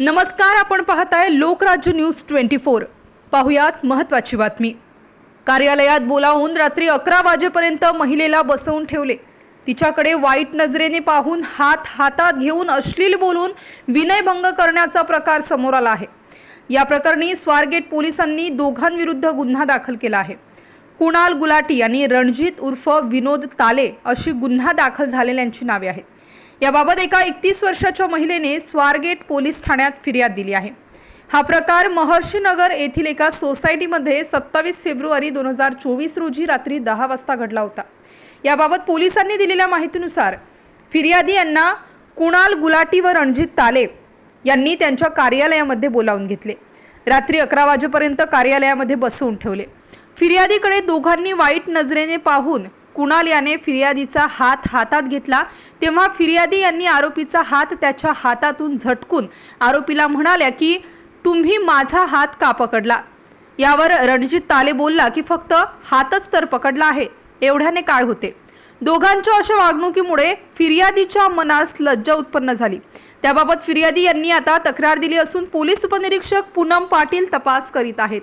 नमस्कार आपण पाहताय लोकराज्य न्यूज ट्वेंटी फोर. पाहुयात महत्त्वाची बातमी. कार्यालयात बोलावून रात्री अकरा वाजेपर्यंत महिलेला बसवून ठेवले. तिच्याकडे वाईट नजरेने पाहून हात हातात घेऊन अश्लील बोलून विनयभंग करण्याचा प्रकार समोर आला आहे. या प्रकरणी स्वारगेट पोलिसांनी दोघांविरुद्ध गुन्हा दाखल केला आहे. कुणाल गुलाटी आणि रणजित उर्फ विनोद ताले अशी गुन्हा दाखल झालेल्यांची नावे आहेत. याबाबत एका एकतीस वर्षाच्या महिलेने स्वारगेट पोलीस ठाण्यात फिर्याद दिली आहे. हा प्रकार महर्षीनगर येथील एका सोसायटीमध्ये सत्तावीस फेब्रुवारी दोन हजार चोवीस रोजी रात्री दहा वाजता घडला होता. याबाबत पोलिसांनी दिलेल्या माहितीनुसार फिर्यादी यांना कुणाल गुलाटी व रणजित ताले यांनी त्यांच्या कार्यालयामध्ये बोलावून घेतले. रात्री अकरा वाजेपर्यंत कार्यालयामध्ये बसवून ठेवले. फिर्यादीकडे दोघांनी वाईट नजरेने पाहून कुणाल याने फिर्यादीचा हात हातात घेतला तेव्हा फिर्यादी यांनी आरोपीचा हात त्याच्या हातातून झटकून आरोपीला म्हणाल्या की तुम्ही माझा हात का पकडला? यावर रणजित ताले बोलला की फक्त हातच तर पकडला आहे. एवढ्याने काय होते? दोघांच्या अशा वागणुकीमुळे फिर्यादीच्या मनास लज्जा उत्पन्न झाली. त्याबाबत फिर्यादी यांनी आता तक्रार दिली असून पोलीस उपनिरीक्षक पूनम पाटील तपास करीत आहेत.